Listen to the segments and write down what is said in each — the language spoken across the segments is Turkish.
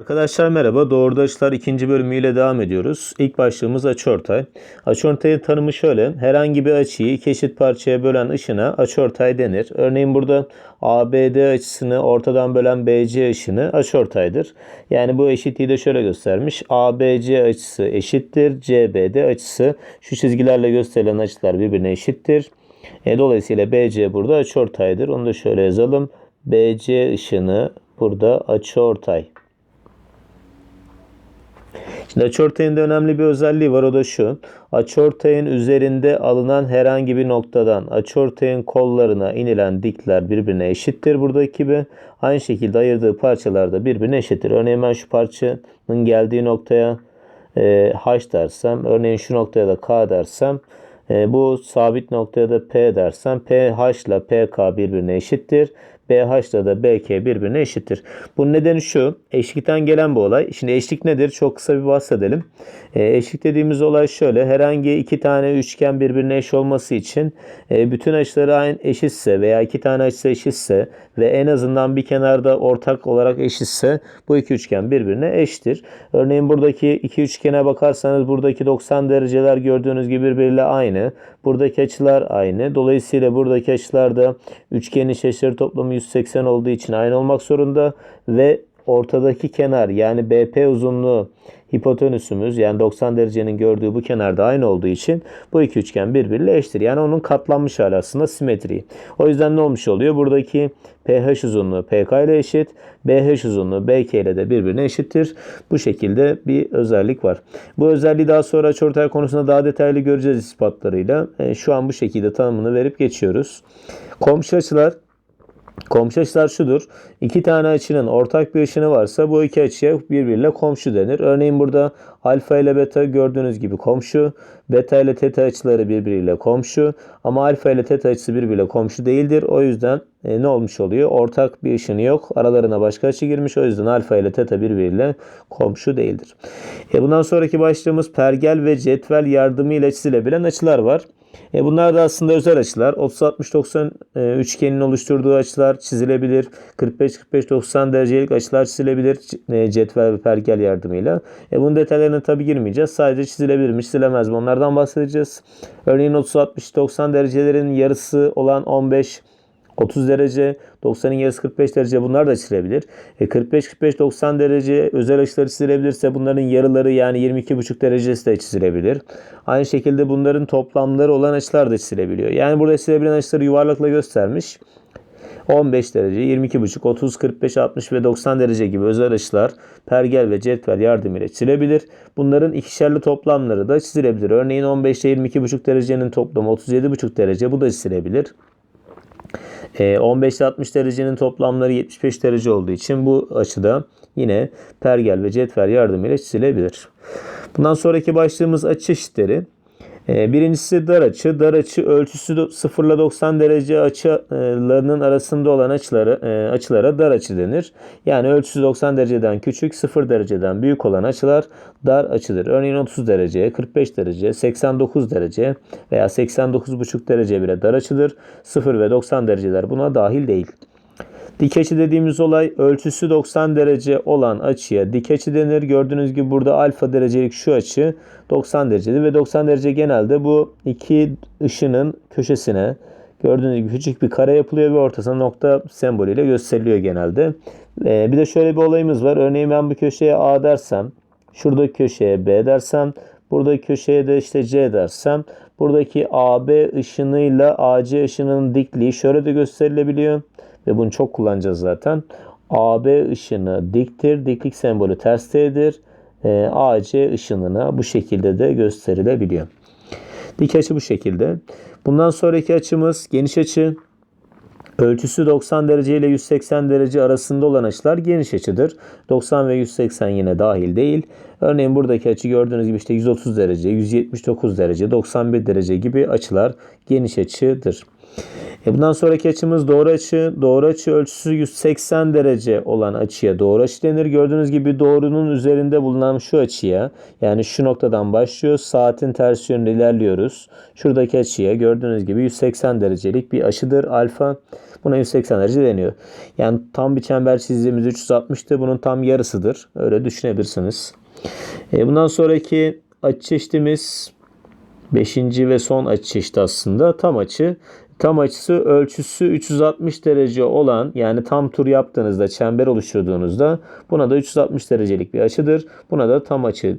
Arkadaşlar merhaba. Doğruda açılar ikinci bölümüyle devam ediyoruz. İlk başlığımız açıortay. Açıortayın tanımı şöyle. Herhangi bir açıyı iki eşit parçaya bölen ışına açıortay denir. Örneğin burada ABD açısını ortadan bölen BC ışını açıortaydır. Yani bu eşitliği de şöyle göstermiş. ABC açısı eşittir. CBD açısı şu çizgilerle gösterilen açılar birbirine eşittir. E, dolayısıyla BC burada açıortaydır. Onu da şöyle yazalım. BC ışını burada açıortay. Açıortayın da önemli bir özelliği var o da şu. Açıortayın üzerinde alınan herhangi bir noktadan açıortayın kollarına inilen dikler birbirine eşittir buradaki gibi. Aynı şekilde ayırdığı parçalar da birbirine eşittir. Örneğin ben şu parçanın geldiği noktaya e, H dersem, örneğin şu noktaya da K dersem, e, bu sabit noktaya da P dersem, PH ile PK birbirine eşittir. BH ile da BK birbirine eşittir. Bunun nedeni şu. Eşlikten gelen bu olay. Şimdi eşlik nedir? Çok kısa bir bahsedelim. E, eşlik dediğimiz olay şöyle. Herhangi iki tane üçgen birbirine eş olması için e, bütün açıları aynı eşitse veya iki tane açısı eşitse ve en azından bir kenarda ortak olarak eşitse bu iki üçgen birbirine eştir. Örneğin buradaki iki üçgene bakarsanız buradaki 90 dereceler gördüğünüz gibi birbiriyle aynı. Buradaki açılar aynı. Dolayısıyla buradaki açılar da üçgenin şeşleri toplamı 180 olduğu için aynı olmak zorunda ve ortadaki kenar yani BP uzunluğu hipotenüsümüz yani 90 derecenin gördüğü bu kenarda aynı olduğu için bu iki üçgen birbiriyle eşittir. Yani onun katlanmış hali aslında simetri. O yüzden ne olmuş oluyor? Buradaki PH uzunluğu PK ile eşit. BH uzunluğu BK ile de birbirine eşittir. Bu şekilde bir özellik var. Bu özelliği daha sonra açıortay konusunda daha detaylı göreceğiz ispatlarıyla. E, şu an bu şekilde tanımını verip geçiyoruz. Komşu açılar Komşu açılar şudur. İki tane açının ortak bir ışını varsa bu iki açıya birbiriyle komşu denir. Örneğin burada alfa ile beta gördüğünüz gibi komşu. Beta ile teta açıları birbiriyle komşu. Ama alfa ile teta açısı birbiriyle komşu değildir. O yüzden e, ne olmuş oluyor? Ortak bir ışını yok. Aralarına başka açı girmiş. O yüzden alfa ile teta birbiriyle komşu değildir. E, bundan sonraki başlığımız pergel ve cetvel yardımıyla çizilebilen açılar var. E bunlar da aslında özel açılar. 30-60-90 e, üçgenin oluşturduğu açılar çizilebilir. 45-45-90 derecelik açılar çizilebilir e, cetvel ve pergel yardımıyla. E bunun detaylarına tabi girmeyeceğiz. Sadece çizilebilir mi çizilemez mi onlardan bahsedeceğiz. Örneğin 30-60-90 derecelerin yarısı olan 15 30 derece, 90'ın yarısı 45 derece bunlar da çizilebilir. E 45-45-90 derece özel açıları çizilebilirse bunların yarıları yani 22,5 derecesi de çizilebilir. Aynı şekilde bunların toplamları olan açılar da çizilebiliyor. Yani burada çizilebilen açıları yuvarlakla göstermiş. 15 derece, 22,5, 30, 45, 60 ve 90 derece gibi özel açılar pergel ve cetvel yardımıyla çizilebilir. Bunların ikişerli toplamları da çizilebilir. Örneğin 15 ile 22,5 derecenin toplamı 37,5 derece bu da çizilebilir. 15 ile 60 derecenin toplamları 75 derece olduğu için bu açıda yine pergel ve cetvel yardımıyla çizilebilir. Bundan sonraki başlığımız açı çeşitleri. Birincisi dar açı. Dar açı ölçüsü 0 ile 90 derece açılarının arasında olan açılara, açılara dar açı denir. Yani ölçüsü 90 dereceden küçük, 0 dereceden büyük olan açılar dar açıdır. Örneğin 30 derece, 45 derece, 89 derece veya 89,5 derece bile dar açıdır. 0 ve 90 dereceler buna dahil değil. Dik açı dediğimiz olay ölçüsü 90 derece olan açıya dik açı denir. Gördüğünüz gibi burada alfa derecelik şu açı 90 derecedir ve 90 derece genelde bu iki ışının köşesine gördüğünüz gibi küçük bir kare yapılıyor ve ortasına nokta sembolüyle gösteriliyor genelde. Ee, bir de şöyle bir olayımız var. Örneğin ben bu köşeye A dersem, şuradaki köşeye B dersem, buradaki köşeye de işte C dersem, buradaki AB ışınıyla AC ışınının dikliği şöyle de gösterilebiliyor ve bunu çok kullanacağız zaten. AB ışını diktir. Diklik sembolü ters T'dir. E, AC ışınına bu şekilde de gösterilebiliyor. Dik açı bu şekilde. Bundan sonraki açımız geniş açı. Ölçüsü 90 derece ile 180 derece arasında olan açılar geniş açıdır. 90 ve 180 yine dahil değil. Örneğin buradaki açı gördüğünüz gibi işte 130 derece, 179 derece, 91 derece gibi açılar geniş açıdır. E bundan sonraki açımız doğru açı. Doğru açı ölçüsü 180 derece olan açıya doğru açı denir. Gördüğünüz gibi doğrunun üzerinde bulunan şu açıya yani şu noktadan başlıyor. Saatin ters yönünde ilerliyoruz. Şuradaki açıya gördüğünüz gibi 180 derecelik bir açıdır alfa. Buna 180 derece deniyor. Yani tam bir çember çizdiğimiz 360'tı. Bunun tam yarısıdır. Öyle düşünebilirsiniz. E, bundan sonraki açı çeşitimiz 5. ve son açı çeşidi aslında tam açı. Tam açısı ölçüsü 360 derece olan yani tam tur yaptığınızda çember oluşturduğunuzda buna da 360 derecelik bir açıdır. Buna da tam açı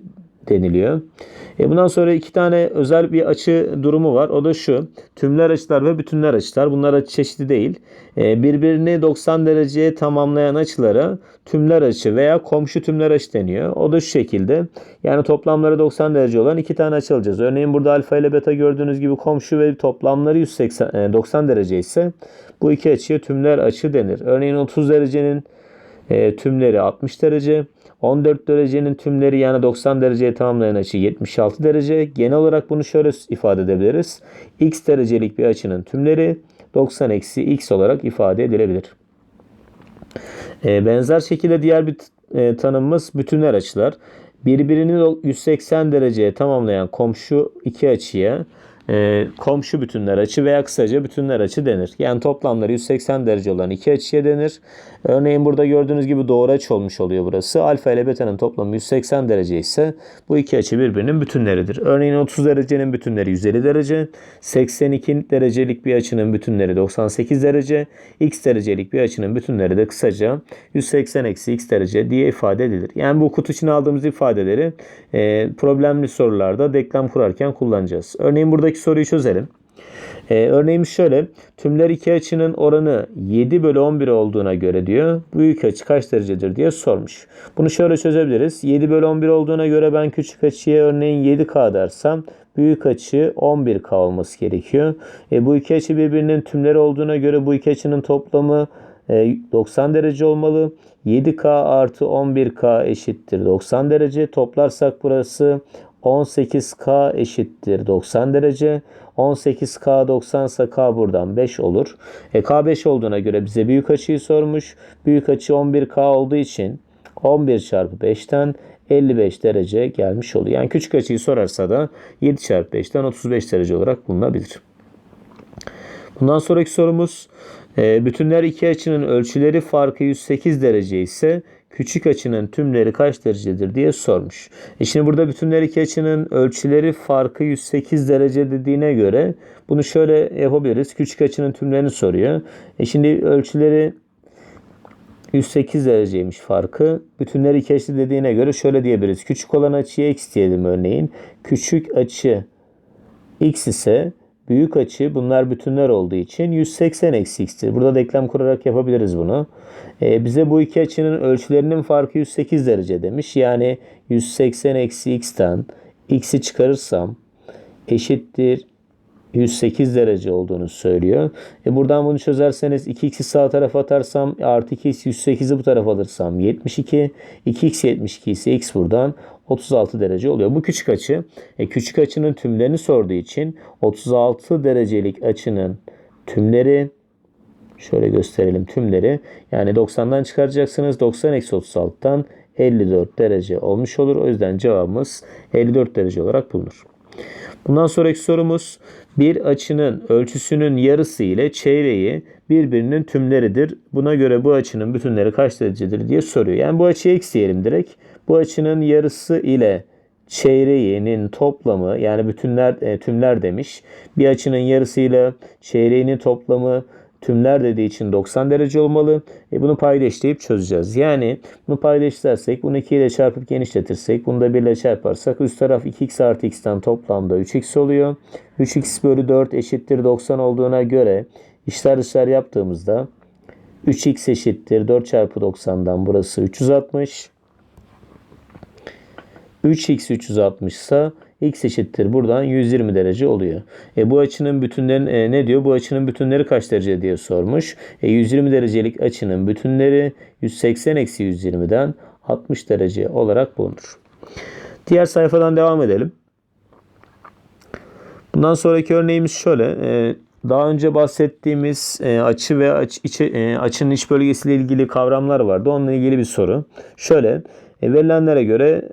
deniliyor. E bundan sonra iki tane özel bir açı durumu var. O da şu. Tümler açılar ve bütünler açılar. Bunlar açı çeşidi değil. E, birbirini 90 dereceye tamamlayan açılara tümler açı veya komşu tümler açı deniyor. O da şu şekilde. Yani toplamları 90 derece olan iki tane açı alacağız. Örneğin burada alfa ile beta gördüğünüz gibi komşu ve toplamları 180 e, 90 derece ise bu iki açıya tümler açı denir. Örneğin 30 derecenin e, tümleri 60 derece. 14 derecenin tümleri yani 90 dereceye tamamlayan açı 76 derece. Genel olarak bunu şöyle ifade edebiliriz. X derecelik bir açının tümleri 90 eksi x olarak ifade edilebilir. E, benzer şekilde diğer bir e, tanımımız bütünler açılar. Birbirini 180 dereceye tamamlayan komşu iki açıya e, komşu bütünler açı veya kısaca bütünler açı denir. Yani toplamları 180 derece olan iki açıya denir. Örneğin burada gördüğünüz gibi doğru açı olmuş oluyor burası. Alfa ile beta'nın toplamı 180 derece ise bu iki açı birbirinin bütünleridir. Örneğin 30 derecenin bütünleri 150 derece, 82 derecelik bir açının bütünleri 98 derece, x derecelik bir açının bütünleri de kısaca 180 eksi x derece diye ifade edilir. Yani bu kutu için aldığımız ifadeleri e, problemli sorularda denklem kurarken kullanacağız. Örneğin buradaki soruyu çözelim. Ee, örneğimiz şöyle. Tümler iki açının oranı 7 bölü 11 olduğuna göre diyor. Büyük açı kaç derecedir diye sormuş. Bunu şöyle çözebiliriz. 7 bölü 11 olduğuna göre ben küçük açıya örneğin 7K dersem büyük açı 11K olması gerekiyor. E, bu iki açı birbirinin tümleri olduğuna göre bu iki açının toplamı 90 e, derece olmalı. 7K artı 11K eşittir 90 derece. Toplarsak burası 18K eşittir 90 derece. 18K 90 ise K buradan 5 olur. E, K 5 olduğuna göre bize büyük açıyı sormuş. Büyük açı 11K olduğu için 11 çarpı 5'ten 55 derece gelmiş oluyor. Yani küçük açıyı sorarsa da 7 çarpı 5'ten 35 derece olarak bulunabilir. Bundan sonraki sorumuz e, bütünler iki açının ölçüleri farkı 108 derece ise küçük açının tümleri kaç derecedir diye sormuş. E şimdi burada bütünler iki açının ölçüleri farkı 108 derece dediğine göre bunu şöyle yapabiliriz. Küçük açının tümlerini soruyor. E şimdi ölçüleri 108 dereceymiş farkı. Bütünler iki açı dediğine göre şöyle diyebiliriz. Küçük olan açıya x diyelim örneğin. Küçük açı x ise büyük açı bunlar bütünler olduğu için 180 eksi x'tir. Burada denklem kurarak yapabiliriz bunu. Ee, bize bu iki açının ölçülerinin farkı 108 derece demiş. Yani 180 eksi x'ten x'i çıkarırsam eşittir 108 derece olduğunu söylüyor. E buradan bunu çözerseniz 2x'i sağ tarafa atarsam artı 2x 108'i bu tarafa alırsam 72. 2x 72 ise x buradan 36 derece oluyor. Bu küçük açı. E, küçük açının tümlerini sorduğu için 36 derecelik açının tümleri şöyle gösterelim tümleri. Yani 90'dan çıkaracaksınız. 90 eksi 36'dan 54 derece olmuş olur. O yüzden cevabımız 54 derece olarak bulunur. Bundan sonraki sorumuz bir açının ölçüsünün yarısı ile çeyreği birbirinin tümleridir. Buna göre bu açının bütünleri kaç derecedir diye soruyor. Yani bu açıyı x diyelim direkt. Bu açının yarısı ile çeyreğinin toplamı yani bütünler e, tümler demiş. Bir açının yarısı ile çeyreğinin toplamı tümler dediği için 90 derece olmalı. E bunu paydaşlayıp çözeceğiz. Yani bunu paydaşlarsak bunu 2 ile çarpıp genişletirsek bunu da 1 ile çarparsak üst taraf 2x artı x'ten toplamda 3x oluyor. 3x bölü 4 eşittir 90 olduğuna göre işler dışlar yaptığımızda 3x eşittir 4 çarpı 90'dan burası 360. 3x 360 ise x eşittir buradan 120 derece oluyor. E, bu açının bütünlerin e, ne diyor? Bu açının bütünleri kaç derece diye sormuş. E, 120 derecelik açının bütünleri 180 eksi 120'den 60 derece olarak bulunur. Diğer sayfadan devam edelim. Bundan sonraki örneğimiz şöyle. E, daha önce bahsettiğimiz e, açı ve aç, içi, e, açının iç bölgesiyle ilgili kavramlar vardı. Onunla ilgili bir soru. Şöyle e, verilenlere göre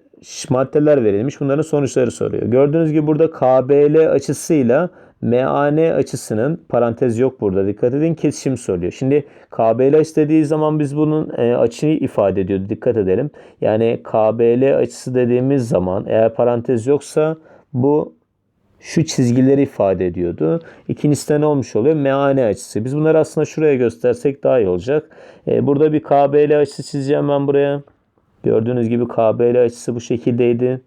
maddeler verilmiş. Bunların sonuçları soruyor. Gördüğünüz gibi burada KBL açısıyla MAN açısının parantez yok burada dikkat edin kesişim soruyor. Şimdi KBL açısı dediği zaman biz bunun e, açıyı ifade ediyordu dikkat edelim. Yani KBL açısı dediğimiz zaman eğer parantez yoksa bu şu çizgileri ifade ediyordu. İkincisi de ne olmuş oluyor? MAN açısı. Biz bunları aslında şuraya göstersek daha iyi olacak. E, burada bir KBL açısı çizeceğim ben buraya. Gördüğünüz gibi KBL açısı bu şekildeydi.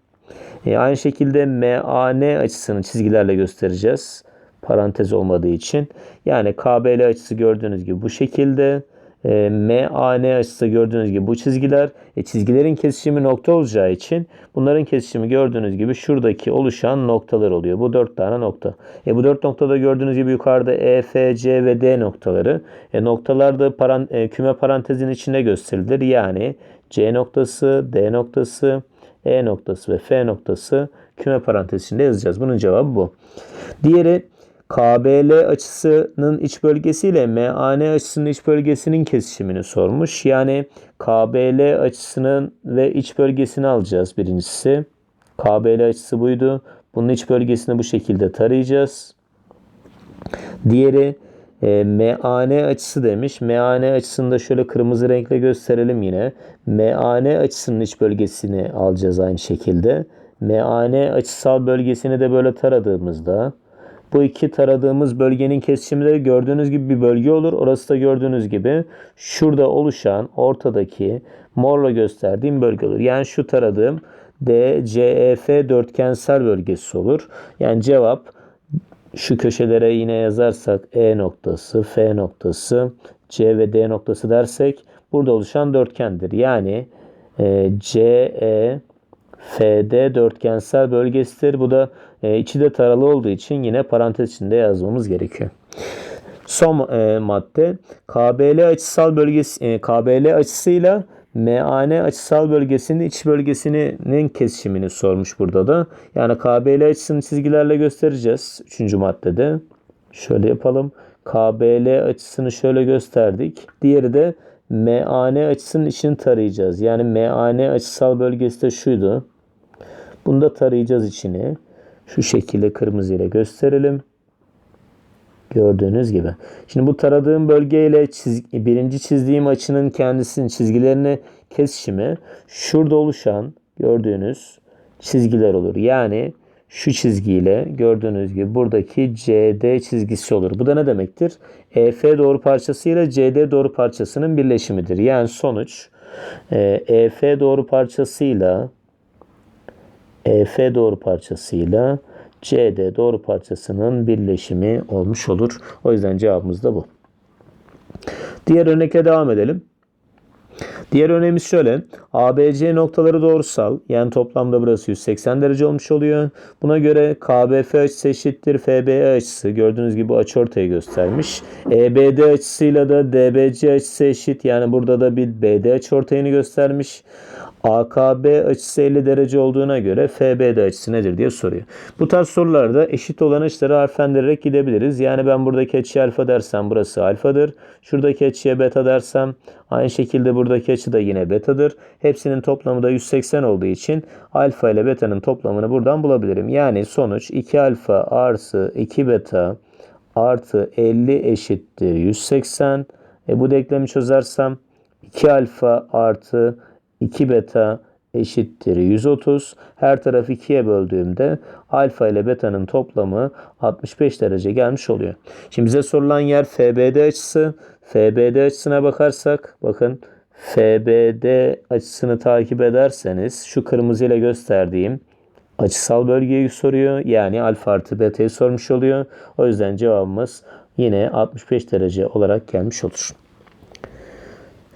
E, aynı şekilde MAN açısını çizgilerle göstereceğiz. Parantez olmadığı için. Yani KBL açısı gördüğünüz gibi bu şekilde. E, MAN açısı gördüğünüz gibi bu çizgiler. E, çizgilerin kesişimi nokta olacağı için bunların kesişimi gördüğünüz gibi şuradaki oluşan noktalar oluyor. Bu dört tane nokta. E, bu dört noktada gördüğünüz gibi yukarıda E, F, C ve D noktaları. E, noktalar da paran, e, küme parantezin içinde gösterilir. Yani C noktası, D noktası, E noktası ve F noktası küme parantez içinde yazacağız. Bunun cevabı bu. Diğeri KBL açısının iç bölgesiyle MAN açısının iç bölgesinin kesişimini sormuş. Yani KBL açısının ve iç bölgesini alacağız birincisi. KBL açısı buydu. Bunun iç bölgesini bu şekilde tarayacağız. Diğeri e, MAN açısı demiş. MAN açısını da şöyle kırmızı renkle gösterelim yine. MAN açısının iç bölgesini alacağız aynı şekilde. MAN açısal bölgesini de böyle taradığımızda bu iki taradığımız bölgenin kesişimi gördüğünüz gibi bir bölge olur. Orası da gördüğünüz gibi şurada oluşan ortadaki morla gösterdiğim bölge olur. Yani şu taradığım DCEF dörtgensel bölgesi olur. Yani cevap şu köşelere yine yazarsak E noktası, F noktası, C ve D noktası dersek burada oluşan dörtgendir. Yani e, CE FD dörtgensel bölgesidir. Bu da e, içi de taralı olduğu için yine parantez içinde yazmamız gerekiyor. Son e, madde KBL açısal bölgesi e, KBL açısıyla MAN açısal bölgesinin iç bölgesinin kesişimini sormuş burada da. Yani KBL açısını çizgilerle göstereceğiz 3. maddede. Şöyle yapalım. KBL açısını şöyle gösterdik. Diğeri de MAN açısının içini tarayacağız. Yani MAN açısal bölgesi de şuydu. Bunu da tarayacağız içini. Şu şekilde kırmızı ile gösterelim. Gördüğünüz gibi. Şimdi bu taradığım bölgeyle çiz, birinci çizdiğim açının kendisinin çizgilerini kesişimi şurada oluşan gördüğünüz çizgiler olur. Yani şu çizgiyle gördüğünüz gibi buradaki CD çizgisi olur. Bu da ne demektir? EF doğru parçası ile CD doğru parçasının birleşimidir. Yani sonuç EF doğru parçasıyla EF doğru parçasıyla CD doğru parçasının birleşimi olmuş olur. O yüzden cevabımız da bu. Diğer örnekle devam edelim. Diğer örneğimiz şöyle. ABC noktaları doğrusal. Yani toplamda burası 180 derece olmuş oluyor. Buna göre KBF açısı eşittir FBE açısı. Gördüğünüz gibi açı ortayı göstermiş. EBD açısıyla da DBC açısı eşit. Yani burada da bir BD açı ortayını göstermiş. AKB açısı 50 derece olduğuna göre FBD açısı nedir diye soruyor. Bu tarz sorularda eşit olan açıları harflendirerek gidebiliriz. Yani ben buradaki açıya alfa dersem burası alfadır. Şuradaki açıya beta dersem aynı şekilde buradaki açı da yine betadır. Hepsinin toplamı da 180 olduğu için alfa ile beta'nın toplamını buradan bulabilirim. Yani sonuç 2 alfa artı 2 beta artı 50 eşittir 180. E bu denklemi çözersem 2 alfa artı 2 beta eşittir 130. Her tarafı 2'ye böldüğümde alfa ile beta'nın toplamı 65 derece gelmiş oluyor. Şimdi bize sorulan yer FBD açısı. FBD açısına bakarsak bakın FBD açısını takip ederseniz şu kırmızı ile gösterdiğim açısal bölgeyi soruyor. Yani alfa artı beta'yı sormuş oluyor. O yüzden cevabımız yine 65 derece olarak gelmiş olur.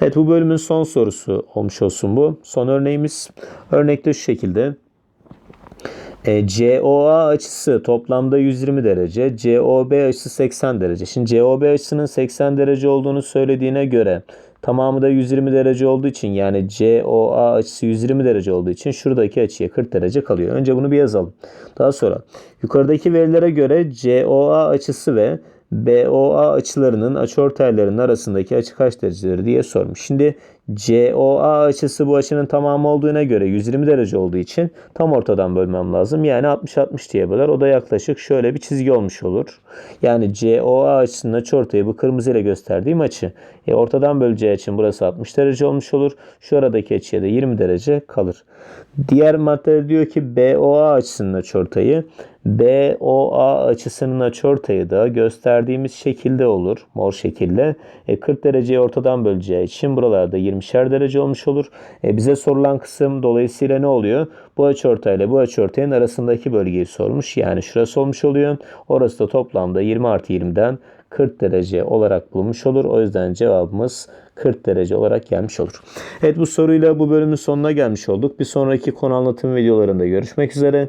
Evet bu bölümün son sorusu olmuş olsun bu. Son örneğimiz. Örnekte şu şekilde. E, COA açısı toplamda 120 derece. COB açısı 80 derece. Şimdi COB açısının 80 derece olduğunu söylediğine göre tamamı da 120 derece olduğu için yani COA açısı 120 derece olduğu için şuradaki açıya 40 derece kalıyor. Önce bunu bir yazalım. Daha sonra yukarıdaki verilere göre COA açısı ve BOA açılarının açıortaylarının arasındaki açı kaç derecedir diye sormuş. Şimdi COA açısı bu açının tamamı olduğuna göre 120 derece olduğu için tam ortadan bölmem lazım. Yani 60-60 diye böler. O da yaklaşık şöyle bir çizgi olmuş olur. Yani COA açısının açıortayı bu kırmızı ile gösterdiğim açı. E, ortadan böleceği için burası 60 derece olmuş olur. Şu aradaki açıya da 20 derece kalır. Diğer madde diyor ki BOA açısının açıortayı. BOA açısının açıortayı da gösterdiğimiz şekilde olur. Mor şekilde. E, 40 dereceyi ortadan böleceği için buralarda 20'şer derece olmuş olur. E, bize sorulan kısım dolayısıyla ne oluyor? Bu açıortayla bu açıortayın arasındaki bölgeyi sormuş. Yani şurası olmuş oluyor. Orası da toplamda 20 artı 20'den 40 derece olarak bulunmuş olur. O yüzden cevabımız 40 derece olarak gelmiş olur. Evet bu soruyla bu bölümün sonuna gelmiş olduk. Bir sonraki konu anlatım videolarında görüşmek üzere.